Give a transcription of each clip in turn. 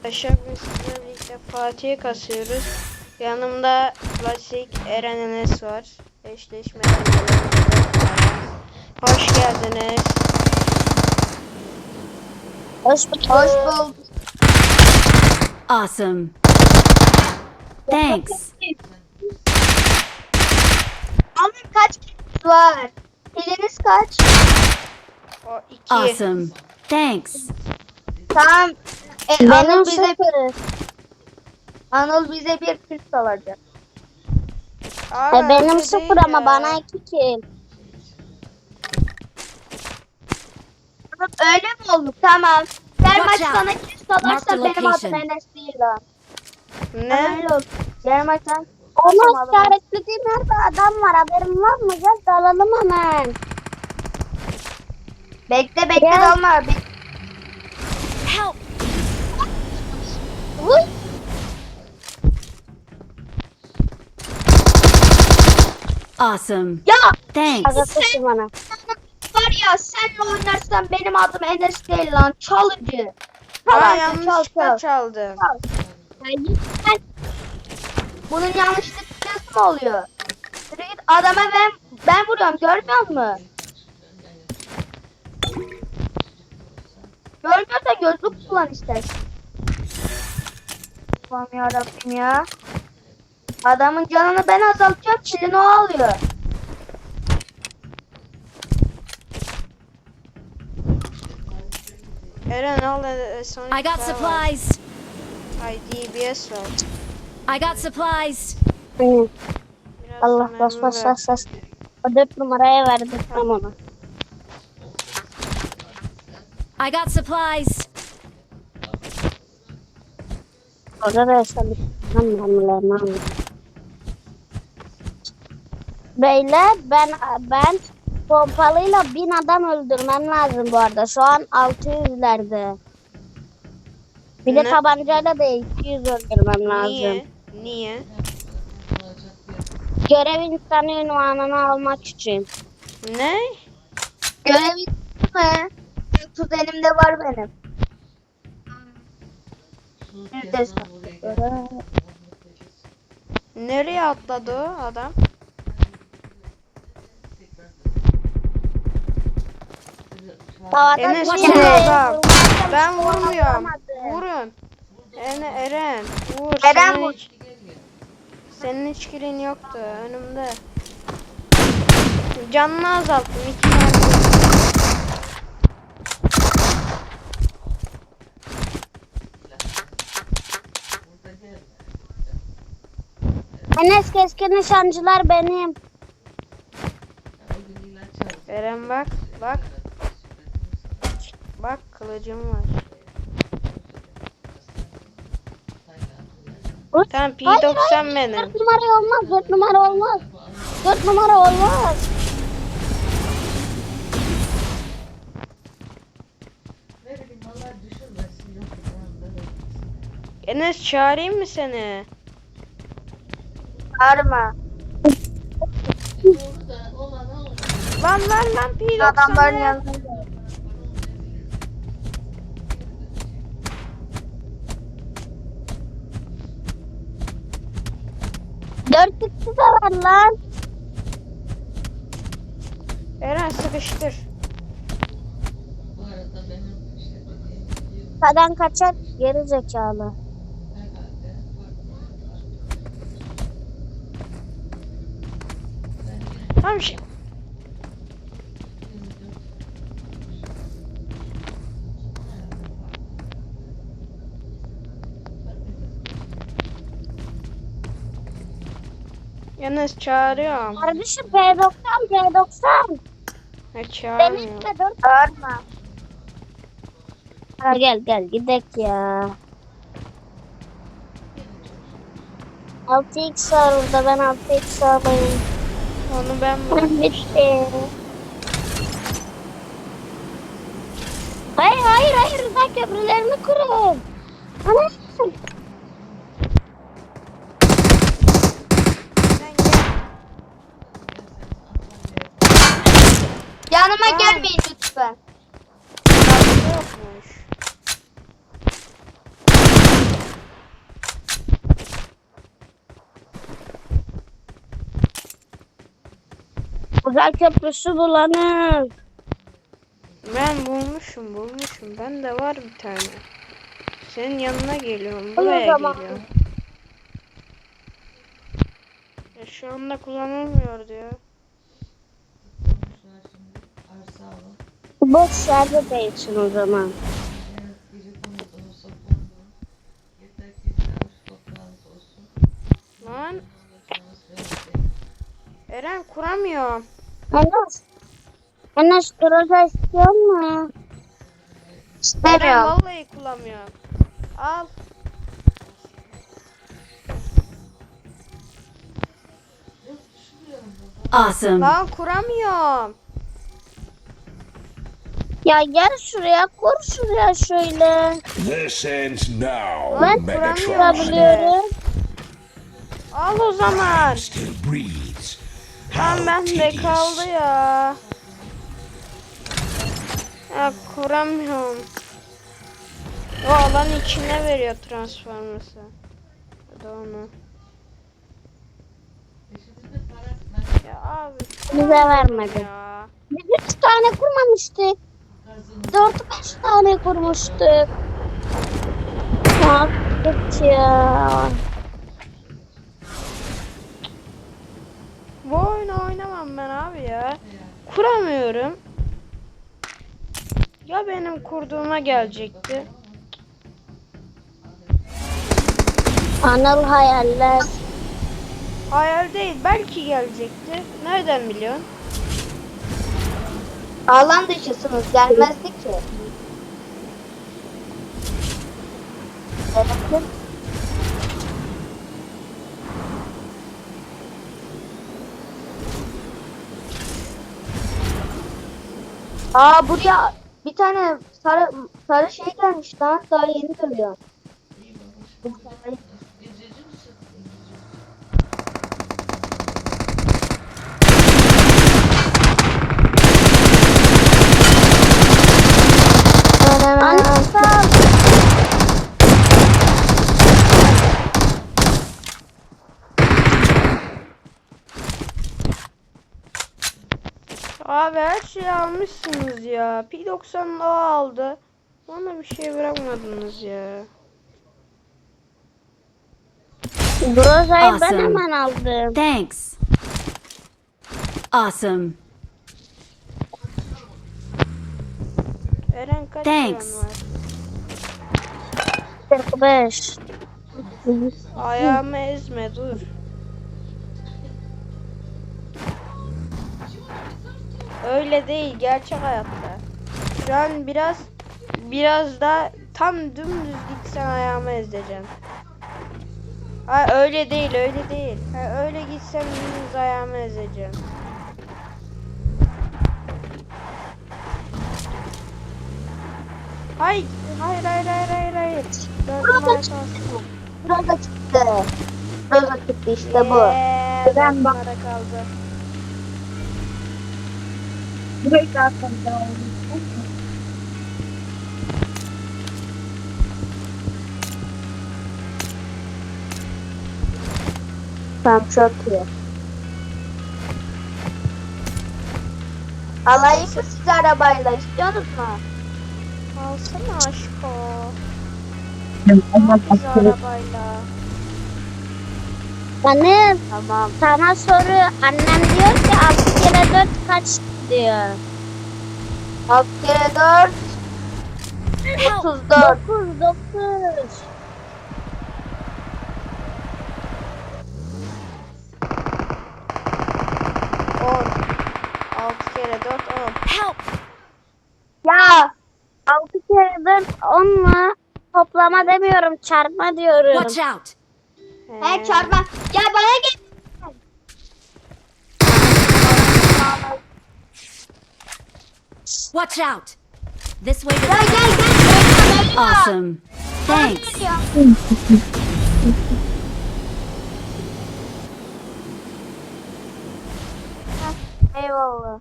Arkadaşlar bugün sizlerle birlikte Fatih'i kasıyoruz. Yanımda klasik Eren Enes var. Eşleşmeden Hoş geldiniz. Hoş bulduk. Hoş bulduk. Awesome. Thanks. Ama kaç kişi var? Eliniz kaç? O iki. Awesome. Thanks. Tamam. E, Benim Anıl bize sıfır. Anıl bize bir kill salacak. Abi, E, benim öyle sıfır değil ama ya. bana iki kill. Öyle mi olduk? Tamam. Her Watch maç out. sana kill salarsa benim adım. Enes değil lan. Ne? Öyle oldu. Diğer maç sen Onu işaretlediğim yerde adam var haberin var mı? Gel dalalım hemen. Bekle bekle Gel. dalma. Bek- Awesome. Ya Thanks. Koşun bana. var ya senle oynarsan benim adım Enes değil lan. Çalıcı. Aa, Çal çal yanlışlıkla çal. çaldım. Yani lütfen bunun yanlışlıkla mı oluyor? Yürü git adama ben ben vuruyorum görmüyor musun? Görmüyorsa gözlük kullan istersen. Allah'ım yarabbim ya. Adamın canını ben azaltıyorum, kilini o alıyor. Eren al e, Sonic I got supplies. Ay DBS var. I got supplies. Biraz Allah bas bas bas bas. O dört numaraya verdim tam onu. I got supplies. Orada da yaşadık. Hamlelerine anladım. Beyler ben ben pompalıyla bin adam öldürmem lazım bu arada. Şu an 600'lerde. Bir de Ne? tabancayla da 200 öldürmem lazım. Niye? Niye? Görev insanı ünvanını almak için. Ne? Görev bitti mi? Kuzenimde var benim. De. Nereye atladı o adam? Havada Enes vurun yere adam. Ben sonra vurmuyorum. Vurun. Ene Eren vur. Eren senin vur. hiç- Senin hiç kilin yoktu önümde. Canını azalttım iki mermi. Enes keskin nişancılar benim. Eren bak bak. Bak kılıcım var. Tamam hayır, P90 hayır, benim. Dört numara olmaz, dört numara olmaz. Dört numara olmaz. Enes çağırayım mı seni? Bağırma. Lan lan lan P90 Adamların yanında. Dört var lan. Eren sıkıştır. Kadan kaçar, geri zekalı. Tamam şey. Enes çağırıyorum. Kardeşim P90, P90. Ha, Benim çağırmıyor. de dört. Bağırma. Ha, gel gel gidek ya. 6x var orada ben 6x alayım. Onu ben Ben bırak. bitti. Hayır hayır hayır Rıza köprülerini kurun. Ana. Yanıma gelmeyin lütfen. Başka yokmuş. Köprüsü bulanır. Ben bulmuşum bulmuşum. Ben de var bir tane. Senin yanına geliyorum. Buraya geliyorum. Ya şu anda kullanılmıyor diyor. Boş yerde değilsin o zaman. Lan. Eren kuramıyorum. Enes. Enes Groza istiyor mu? Eren vallahi kullanmıyorum. Al. Awesome. Lan kuramıyorum. Ya gel şuraya kur şuraya şöyle. This ends now, Ben Megatron. kurabiliyorum. Al o zaman. Still breathes. Lan How bende tedious. kaldı ya. Ya kuramıyorum. O alan içine veriyor transformersı. Ya da onu. Ya abi. Bize vermedi. Ya. Biz üç tane kurmamıştık. Dört beş tane kurmuştuk. Yaptık ya. Bu oyunu oynamam ben abi ya. Kuramıyorum. Ya benim kurduğuma gelecekti. Anıl hayaller. Hayal değil belki gelecekti. Nereden biliyorsun? Alan dışısınız. Gelmezdi ki. Evet. Aa buraya bir tane sarı sarı şey gelmiş lan. Daha yeni görüyorum. Bu sarı- Anıl sağ ol. Abi her şeyi almışsınız ya. P90 daha aldı. Bana bir şey bırakmadınız ya. Groza'yı ben Awesome. hemen aldım. Thanks. Awesome. Eren kaç Thanks. var? 45. Ayağımı ezme dur. Öyle değil gerçek hayatta. Şu an biraz biraz da tam dümdüz gitsen ayağımı ezeceksin. Ha öyle değil öyle değil. Ha öyle gitsem dümdüz ayağımı ezeceğim. Hayır hayır hayır hayır hayır hayır. Numara kalsın. Roza çıktı. Roza çıktı işte bu. Eee, Ben bak- kaldı. Burayı zaten Tamam çok iyi. Alayım mı sizi arabayla istiyorsunuz mu? Alsana aşko. Al bizi arabayla. Anıl Tamam. sana soru. Annem diyor ki 6 kere 4 kaç diyor. 6 kere 4 34. 9 9. On. Altı kere dört on. Help! Ya 6 kere 4 10 mu? Toplama demiyorum çarpma diyorum. Watch out! he çarpma. Gel bana gel. Watch out! This way Gel gel gel. Awesome. Thanks. Eyvallah.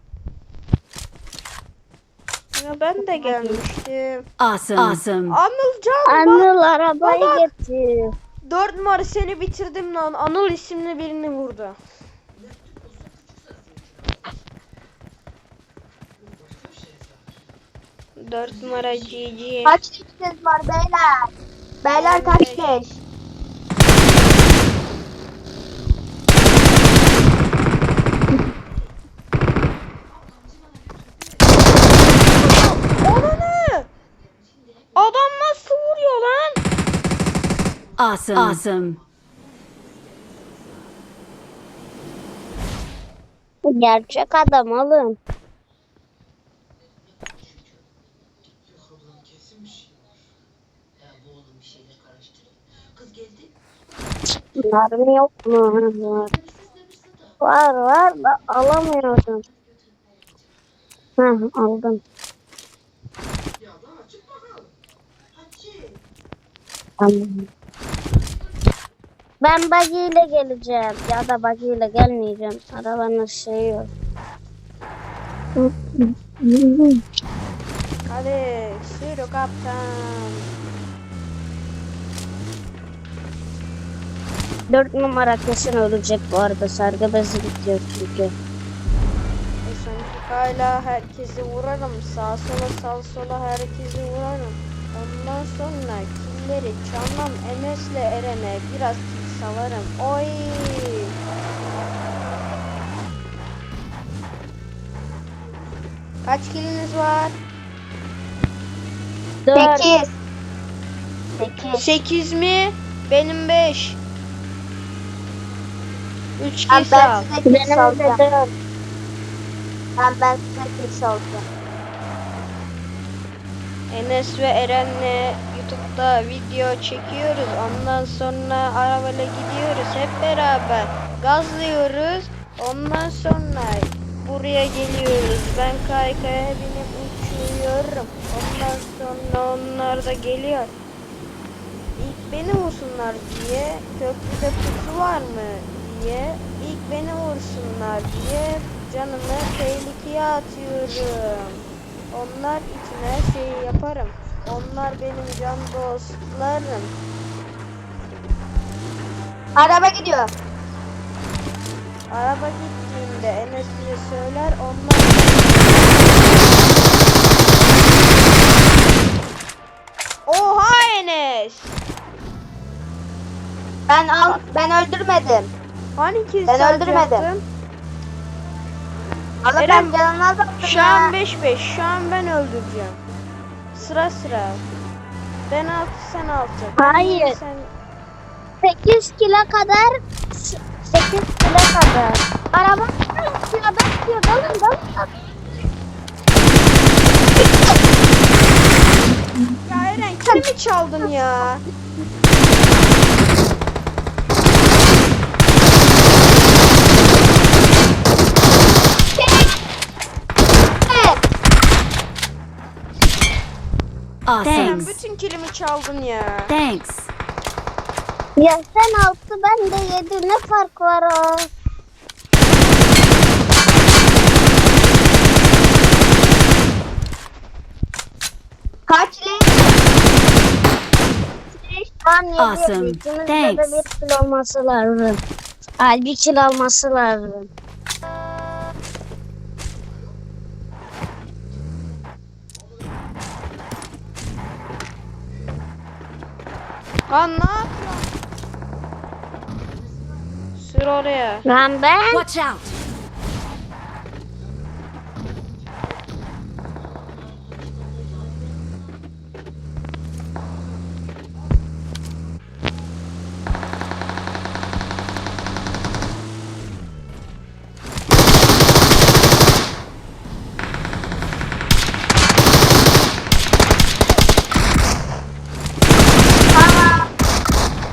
Ya ben de gelmiştim. Awesome. Awesome. Anılcan bak. Anıl arabayı Baba. getir. Dört numara seni bitirdim lan. Anıl isimli birini vurdu. 4 numara GG. Kaç kişiniz var beyler? Beyler kaç kişi? Adam nasıl vuruyor lan? Awesome. Awesome. Gerçek adam oğlum. Var mı yok mu? Var. Var da alamıyorum. Heh aldım. Tamam. Ben buggy ile geleceğim ya da buggy ile gelmeyeceğim. Arabanın şeyi yok. Hadi sürü kaptan. Dört numara kesin ölecek bu arada. Sargı bezi bitiyor çünkü. E hala herkesi vurarım. Sağa sola sağa sola herkesi vurarım. Ondan sonra killeri çalmam Enes'le Eren'e biraz salarım. Oy! Kaç kiliniz var? Dört. 8. 8. 8 mi? Benim 5. 3 Abi kill ben size kill Benim de dört. Ben, ben size kill salacağım. Enes ve Eren'le YouTube'da video çekiyoruz. Ondan sonra arabayla gidiyoruz hep beraber. Gazlıyoruz. Ondan sonra buraya geliyoruz. Ben kaykaya binip uçuyorum. Ondan sonra onlar da geliyor. İlk beni vursunlar diye köprüde pusu var mı diye ilk beni vursunlar diye canımı tehlikeye atıyorum. Onlar için her şeyi yaparım. Onlar benim can dostlarım. Araba gidiyor. Araba gittiğinde Enes bize söyler. Onlar Oha Enes! Ben al ben öldürmedim. Hani kill Ben öldürmedim. Allah Eren, ben canını azalttım Şu an ya. 5-5. Şu an ben öldüreceğim. Sıra sıra. Ben 6 sen 6. Hayır. Sen... 8 kilo kadar 8 kilo kadar. Araba kilo bekliyor. Dalın dalın. Ya Eren kimi çaldın ya? Sen Awesome. bütün kilimi çaldın ya. Thanks. Ya sen 6 ben de 7 ne fark var o? Kaç li? Tam 7 Awesome. İkimizde de Thanks. bir kilo olması lazım. Bir kilo olması lazım. Lan ne yapıyorsun? Sür oraya. Lan ben Watch out.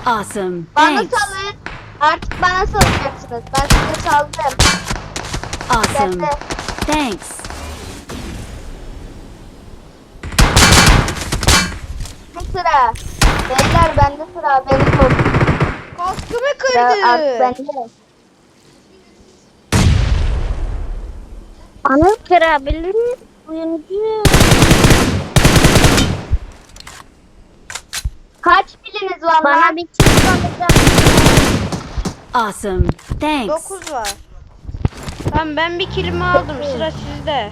Awesome. Bana Thanks. salın. Artık bana salacaksınız. Ben size saldım. Awesome. Bekle. Thanks. Bu sıra. Beyler bende sıra. Benim bu. Kaskımı Sıra artık kırdı. bende. anı kırabilir miyim? Oyuncu. Kaç biliniz var Bana lan? bir alacak. Awesome. Thanks. 9 var. Tamam ben bir kilimi aldım. Sıra sizde.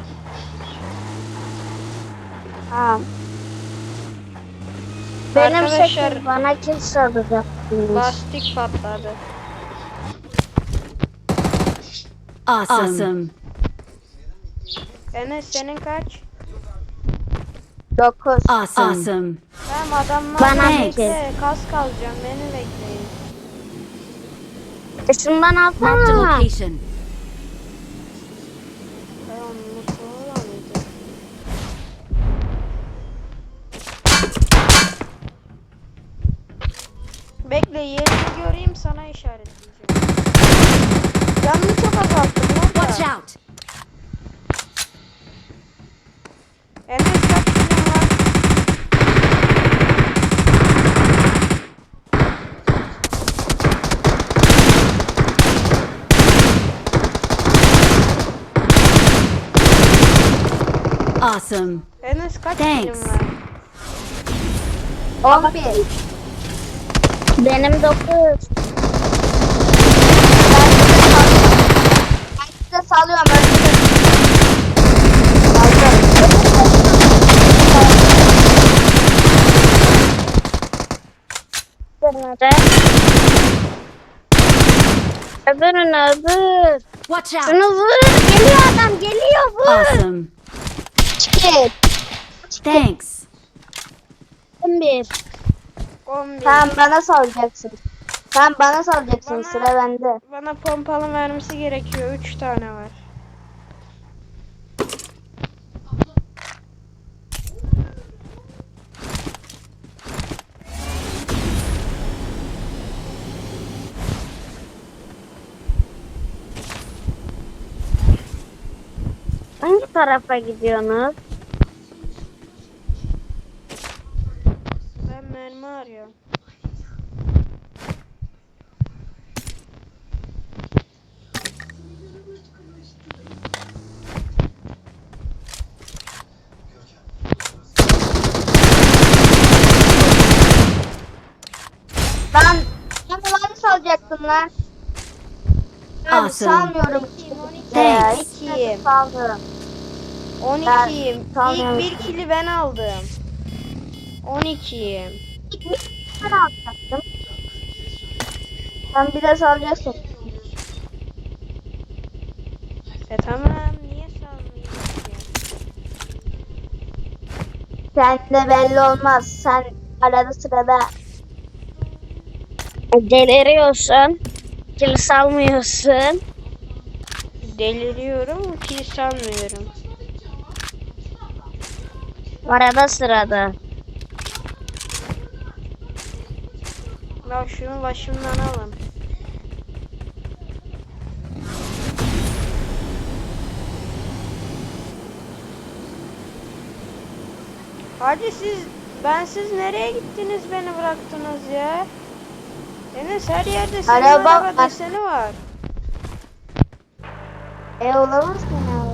Ha. Benim Arkadaşlar- sekiz bana kim soracaksınız? Lastik patladı. Awesome. Awesome. Enes senin kaç? 9. Awesome. Awesome. Tamam adamlar Bana bekle. Kas kalacağım beni bekleyin. E şundan Marked a alsana. location. Mıydı? Bekle yerini göreyim sana işaretleyeceğim. Canını çok azalttım lan Watch out. Enes kaç kilim var? Awesome. Enes kaç Thanks. var? 11. Benim dokuz. Ben size salıyorum. Öldürün. Nerede? Öbürünü öbür. Watch out. Şunu vur. Geliyor adam geliyor vur. Awesome. Çıkın. Thanks. 11. 11. Tamam bana salacaksın. Tamam bana salacaksın. Bana- Sıra bende. Bana pompalı mermisi gerekiyor. 3 tane var. Hangi tarafa gidiyorsunuz? Ben mermi arıyorum. Lan bana salacaktın lan. Ben salmıyorum. 12'yim, Thanks. 12'yim. Saldım. 12'yim. Tamam. İlk bir kili ben aldım. 12'yim. Ben alacaktım. Sen bir de salacaksın. E tamam niye salmayayım ki? Seninle belli olmaz. Sen arada sırada Deliriyorsun. Kil salmıyorsun. Deliriyorum ki salmıyorum. Arada sırada. Ya şunu başımdan alın. Hadi siz, ben siz nereye gittiniz beni bıraktınız ya? Enes her yerde senin Araba- araba deseni var. e olamaz ki ne.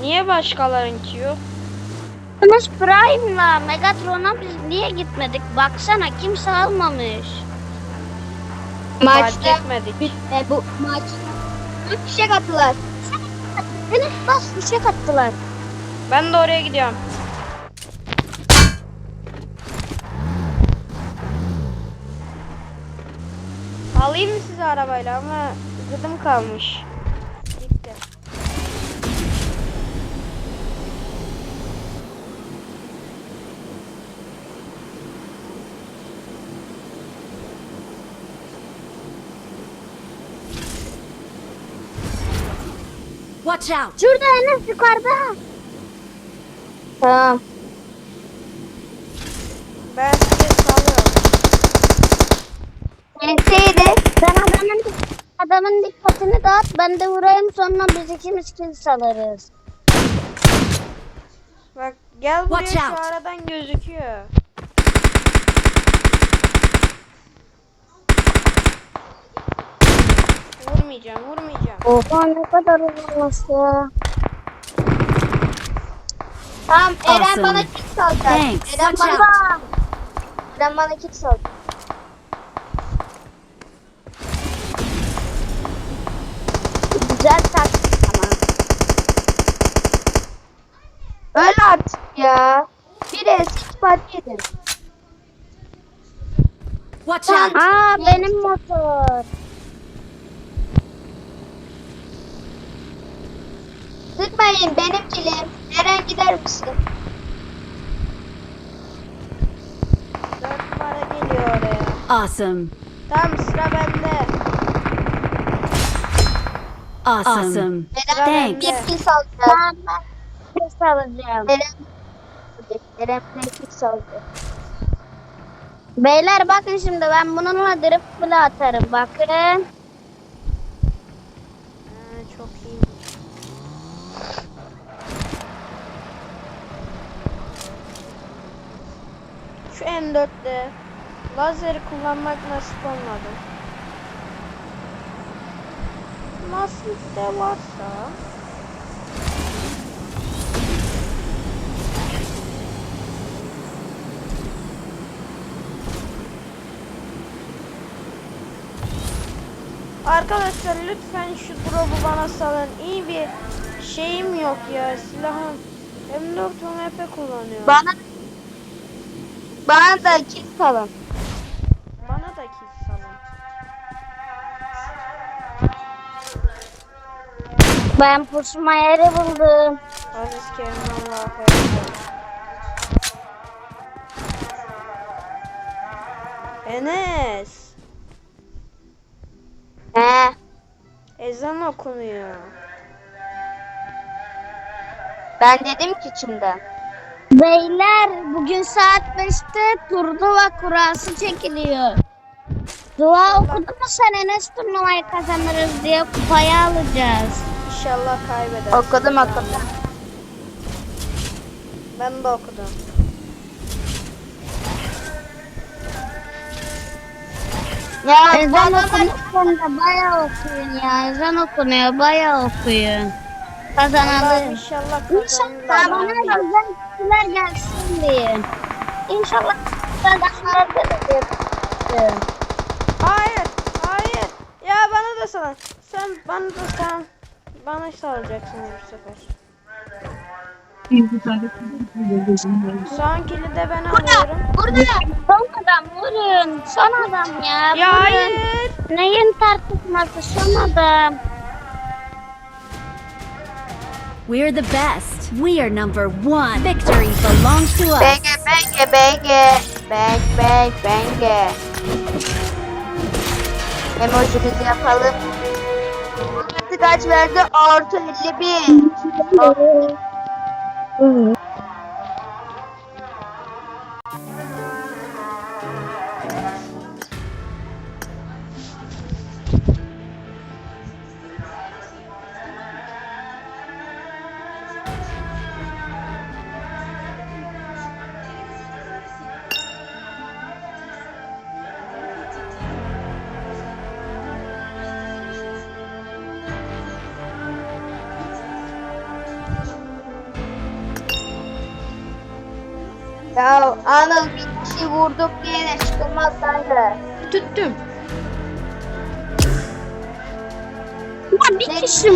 Niye başkalarınki yok? Yunus Prime'la Megatron'a biz niye gitmedik? Baksana kimse almamış. Maçta etmedik. e, bu maç bir fişek attılar. Yunus bas fişek attılar. Ben de oraya gidiyorum. Sizi arabayla ama gıdım kalmış. Gitti. Watch out. Şurada Enes yukarıda. Tamam. Ben size salıyorum. Neydi? Sen adamın, adamın dikkatini dağıt. Ben de vurayım sonra biz ikimiz kill salarız. Bak gel buraya Watch şu out. aradan gözüküyor. Vurmayacağım, vurmayacağım. Oha ne kadar uzunmuş ya. Tamam Eren Awesome. bana kit salacak. Thanks. Eren Watch bana, Eren bana kit salacak. Güzel taktik ama. yedim. Watch out! Aa benim motor. Sıkmayın benim kilim. Eren gider misin? Dört numara geliyor oraya. Awesome. Tamam sıra bende. Awesome. Eren Thanks. bir kill salacak. Ben ses alacağım. Eren Eren salacak. Beyler bakın şimdi ben bununla drift bile atarım. Bakın. Ha, çok iyi. Şu M4'te lazeri kullanmak nasip olmadı. Nasip de varsa Arkadaşlar lütfen şu drop'u bana salın. İyi bir şeyim yok ya silahım. M4 UMP kullanıyorum. Bana bana da kill salın. Bana da kill salın. Ben pusma yeri buldum. Aziz Kerim Allah'a. Enes. He. Ezan okunuyor. Ben dedim ki içimden. Beyler bugün saat 5'te turnuva kurası çekiliyor. Dua okudun mu sen Enes turnuvayı kazanırız diye kupayı alacağız. İnşallah kaybeder. Okudum okudum. Ben de okudum. Ya Ezan okunurken de bayağı okuyun ya. Ezan okunuyor bayağı okuyun. Kazanalım. inşallah İnşallah bana güzel kişiler gelsin diye. İnşallah kişiler gelecek. Hayır, hayır. Ya bana da salın. Sen bana da sen bana salacaksın bu sefer. Son kili de ben alıyorum. Burada son adam vurun. Son adam ya. Ya vurun. hayır. Neyin tartışması son adam. We're the best. We are number one. Victory belongs to us. benge benge benge. Beng beng benge. Emojimizi yapalım. Artı kaç verdi? Artı 51. Ya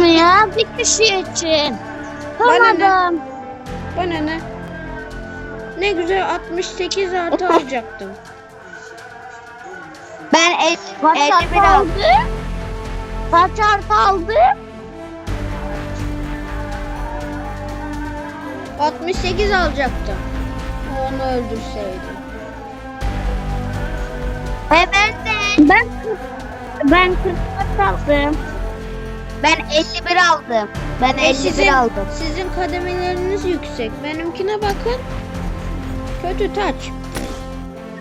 mi ya? Bir kişi için. Bana ne? adam. Bana ne? Ne güzel 68 artı alacaktım. Ben el, Kaç 51 artı aldım. aldı? Kaç artı aldı? 68 alacaktım. Onu öldürseydim. Ve ben de Ben 40, ben 44 aldım. Ben 51 aldım. Ben E 51 sizin, aldım. sizin kademeleriniz yüksek. Benimkine bakın. Kötü taç.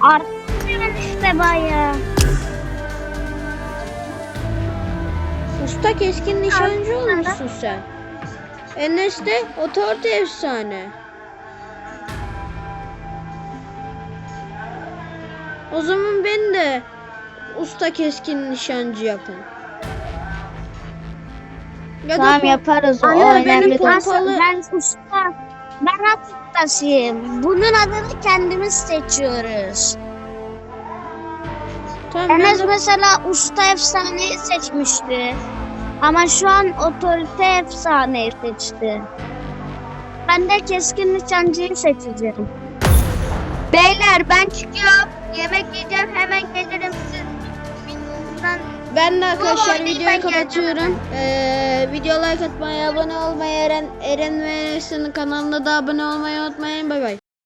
Artıyor işte bayağı. Usta keskin nişancı olmuşsun sen. Enes de otorite efsane. O zaman ben de usta keskin nişancı yapın. Ya Tamam yaparız o Anne, önemli benim Nasıl? Pompalı- Ben usta. Ben at ustasıyım. Bunun adını kendimiz seçiyoruz. Tamam Enes de- mesela usta efsaneyi seçmişti. Ama şu an otorite efsaneyi seçti. Ben de keskin nişancıyı seçeceğim. Beyler ben çıkıyorum. Yemek yiyeceğim hemen gelirim siz. Bundan Ben de arkadaşlar videoyu kapatıyorum. Ee, video like atmayı, abone olmayı, Eren, Eren ve Enes'in kanalına da abone olmayı unutmayın. Bay bay.